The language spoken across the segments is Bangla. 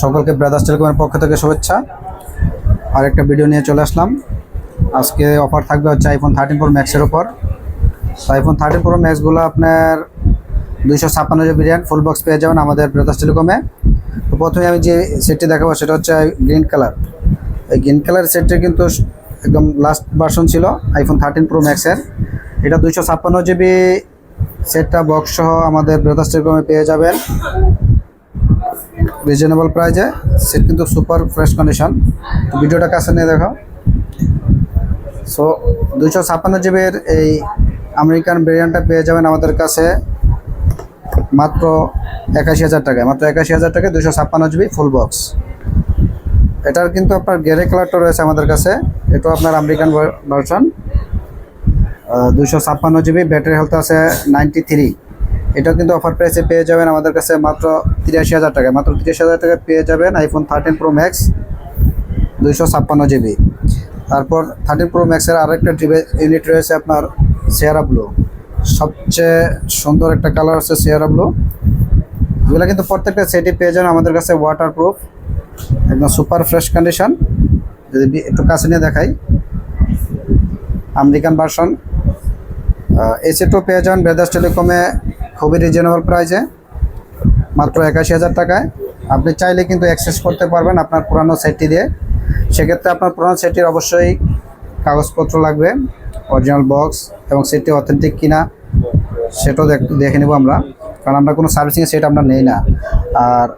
সকলকে ব্রাদার্স টেলিকমের পক্ষ থেকে শুভেচ্ছা। আর একটা ভিডিও নিয়ে চলে আসলাম। আজকে অফার থাকবে হচ্ছে আইফোন থার্টিন প্রো ম্যাক্সের ওপর আইফোন থার্টিন প্রো ম্যাক্সগুলো আপনার দুইশো ছাপ্পান্ন জিবি র্যাম ফুল বক্স পেয়ে যাবেন আমাদের ব্রাদার্স টেলিকমে। তো প্রথমে আমি যে সেটটি দেখাবো সেটা হচ্ছে গ্রিন কালার এই গ্রিন কালার সেটটি কিন্তু একদম লাস্ট ভার্সন ছিল আইফোন থার্টিন প্রো ম্যাক্সের এটা দুইশো ছাপ্পান্ন জিবি সেটটা বক্স সহ আমাদের ব্রাদার্স টেলিকমে পেয়ে যাবেন। রিজনেবল প্রাইজে সেট কিন্তু সুপার ফ্রেশ কন্ডিশন ভিডিওটা কাছে নিয়ে দেখো। সো দুইশো ছাপ্পান্ন জিবির এই আমেরিকান ভেরিয়েন্টটা পেয়ে যাবেন আমাদের কাছে মাত্র একাশি হাজার টাকায়। মাত্র একাশি হাজার টাকায় দুশো ছাপ্পান্ন জিবি ফুল বক্স এটার কিন্তু আপনার গ্রে কালারটা রয়েছে আমাদের কাছে। এটাও আপনার আমেরিকান ভার্সন দুশো ছাপ্পান্ন জিবি ব্যাটারি হেলথ আছে নাইনটি থ্রি এটাও কিন্তু অফার প্রাইসে পেয়ে যাবেন আমাদের কাছে মাত্র তিরাশি হাজার টাকায়। মাত্র তিরাশি হাজার টাকায় পেয়ে যাবেন আইফোন থার্টিন প্রো ম্যাক্স দুইশো ছাপ্পান্ন জিবি তারপর থার্টিন প্রো ম্যাক্সের আরেকটা ইউনিট রয়েছে আপনার সিয়ারা ব্লু সবচেয়ে সুন্দর একটা কালার হচ্ছে সিয়ারা ব্লু এগুলো কিন্তু প্রত্যেকটা সেটই পেয়ে যাবেন আমাদের কাছে ওয়াটার প্রুফ একদম সুপার ফ্রেশ কন্ডিশন যদি একটু কাছে নিয়ে দেখাই। আমেরিকান ভার্সন এই সেটও পেয়ে যাবেন বেদাস টেলিকমে খুবই রিজনেবল প্রাইসে মাত্র একাশি হাজার টাকায়। আপনি চাইলে কিন্তু অ্যাক্সেস করতে পারবেন আপনার পুরানো সেটটি দিয়ে। সেক্ষেত্রে আপনার পুরানো সেটটির অবশ্যই কাগজপত্র লাগবে অরিজিনাল বক্স এবং সেটটি অথেন্টিক কিনা, সেটাও দেখ- নেব আমরা। কারণ আমরা কোনো সার্ভিসিং সেট আমরা নেই না। আর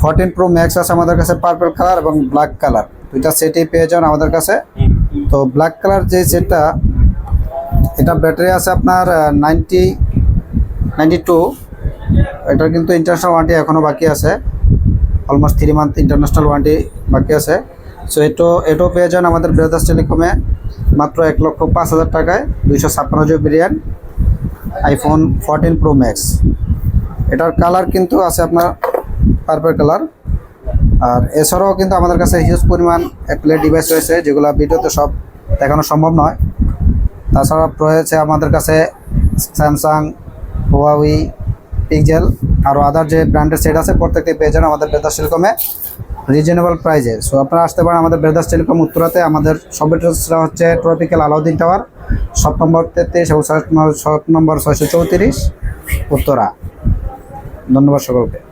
ফোরটিন প্রো ম্যাক্স আছে আমাদের কাছে পার্পল কালার এবং ব্ল্যাক কালার দুইটা সেটই পেয়ে যান আমাদের কাছে। তো ব্ল্যাক কালার যে সেটটা এটা ব্যাটারি আছে আপনার নাইনটি নাইনটি টু, এটার কিন্তু ইন্টারন্যাশনাল ওয়ারেন্টি এখনও বাকি আছে। Almost three month international warranty বাকি আছে। সো এটো এটাও পেয়ে যান আমাদের ব্রাদার্স টেলিকমে মাত্র এক লক্ষ পাঁচ হাজার টাকায় দুইশো ছাপ্পান্ন জিবি রিয়ান আইফোন ফোরটিন প্রো ম্যাক্স এটার কালার কিন্তু আছে আপনার পার্পল কালার আর এছাড়াও কিন্তু আমাদের কাছে হিউজ পরিমাণ অ্যাপেলের ডিভাইস রয়েছে, যেগুলো ভিডিওতে সব দেখানো সম্ভব নয়। তাছাড়া রয়েছে আমাদের কাছে স্যামসাং হুয়াওই পিকজেল আরও আদার যে ব্র্যান্ডের সেট আছে, প্রত্যেকটি পেয়ে যান আমাদের বেদাস টেলিকমে রিজনেবল প্রাইজে সো আপনারা আসতে পারেন আমাদের বেদাস টেলিকম উত্তরাতে। আমাদের সব হচ্ছে ট্রপিক্যাল আলাউদ্দিন টাওয়ার সব নম্বর তেত্রিশ এবং সাত নম্বর ছয়শো চৌত্রিশ উত্তরা। ধন্যবাদ সকলকে।